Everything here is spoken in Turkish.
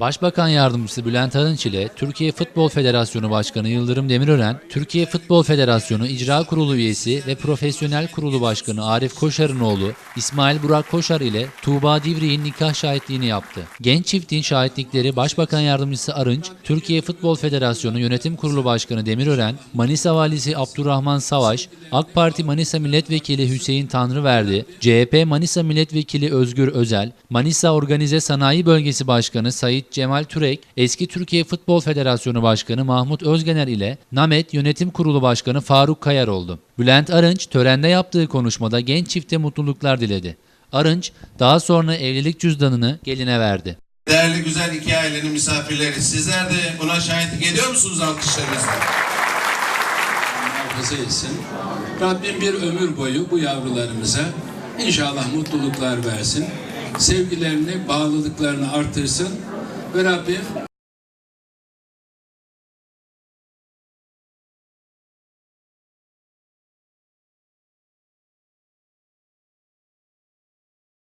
Başbakan Yardımcısı Bülent Arınç ile Türkiye Futbol Federasyonu Başkanı Yıldırım Demirören, Türkiye Futbol Federasyonu İcra Kurulu üyesi ve Profesyonel Kurulu Başkanı Arif Koşar'ın oğlu İsmail Burak Koşar ile Tuğba Divri'nin nikah şahitliğini yaptı. Genç çiftin şahitlikleri Başbakan Yardımcısı Arınç, Türkiye Futbol Federasyonu Yönetim Kurulu Başkanı Demirören, Manisa Valisi Abdurrahman Savaş, AK Parti Manisa Milletvekili Hüseyin Tanrıverdi, CHP Manisa Milletvekili Özgür Özel, Manisa Organize Sanayi Bölgesi Başkanı Sayit Cemal Türek, eski Türkiye Futbol Federasyonu Başkanı Mahmut Özgener ile Namet Yönetim Kurulu Başkanı Faruk Kayar oldu. Bülent Arınç törende yaptığı konuşmada genç çifte mutluluklar diledi. Arınç daha sonra evlilik cüzdanını geline verdi. Değerli güzel iki ailenin misafirleri sizler de buna şahitlik ediyor musunuz alkışlarınızla? muhafaza etsin. Rabbim bir ömür boyu bu yavrularımıza inşallah mutluluklar versin. Sevgilerini, bağlılıklarını artırsın. Ve Rabbim